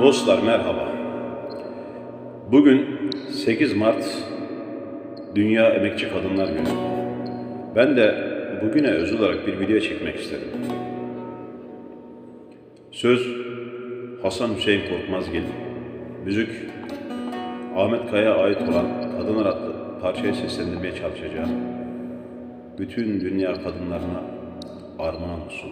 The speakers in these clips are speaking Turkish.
Dostlar merhaba. Bugün 8 Mart Dünya Emekçi Kadınlar Günü. Ben de bugüne özel olarak bir video çekmek istedim. Söz Hasan Hüseyin Korkmazgil, müzik Ahmet Kaya'ya ait olan Kadınlar adlı parçayı seslendirmeye çalışacağım. Bütün dünya kadınlarına armağan olsun.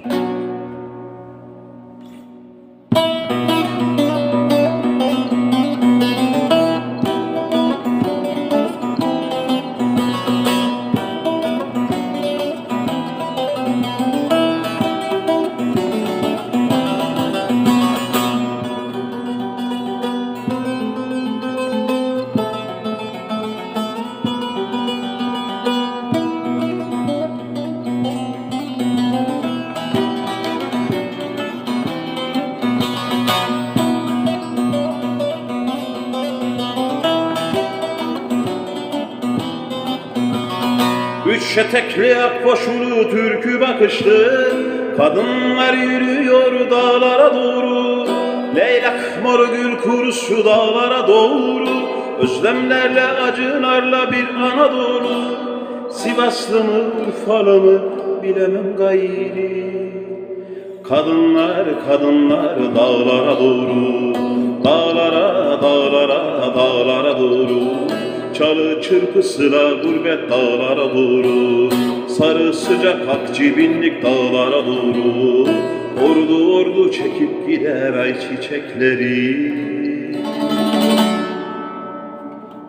Üç etekli akbaşulu türkü bakışlı Kadınlar yürüyor dağlara doğru. Leylak mor gül kurusu dağlara doğru Özlemlerle acılarla bir Anadolu Sivaslı mı Urfalı mı bilemem gayri. Kadınlar kadınlar dağlara doğru Dağlara dağlara dağlara doğru Çalı çırpısıyla gurbet dağlara doğru Sarı sıcak akcibinlik dağlara doğru Ordu ordu çekip gider ay çiçekleri.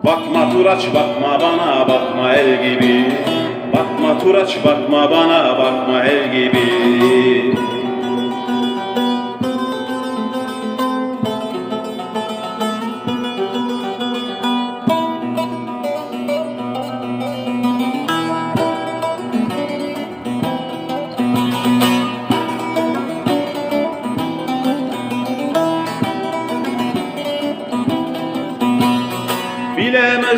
Bakma turaç bakma bana bakma el gibi. Bakma turaç bakma bana bakma el gibi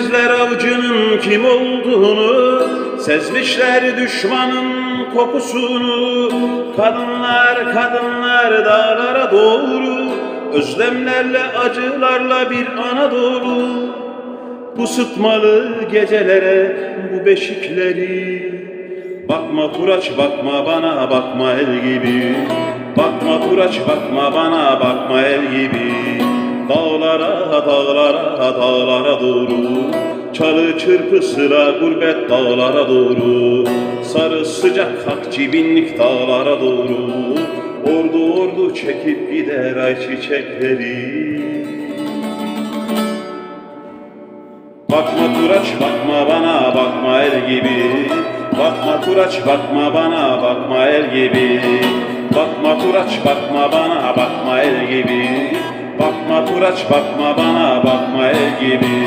Bilemezler avcının kim olduğunu Sezmişler düşmanın kokusunu. Kadınlar kadınlar dağlara doğru Özlemlerle acılarla bir Anadolu. Bu sıtmalı gecelere bu beşikleri Bakma turaç bakma bana bakma el gibi. Bakma turaç bakma bana bakma el gibi Dağlara dağlara dağlara doğru. Çalı çırpısıyla gurbet dağlara doğru. Sarı sıcak akcibinlik dağlara doğru. Ordu ordu çekip gider ay çiçekleri Bakma turaç bakma bana bakma el gibi. Bakma turaç bakma bana bakma el gibi. Bakma turaç bakma bana bakma el gibi Bakma turaç bakma bana bakma el gibi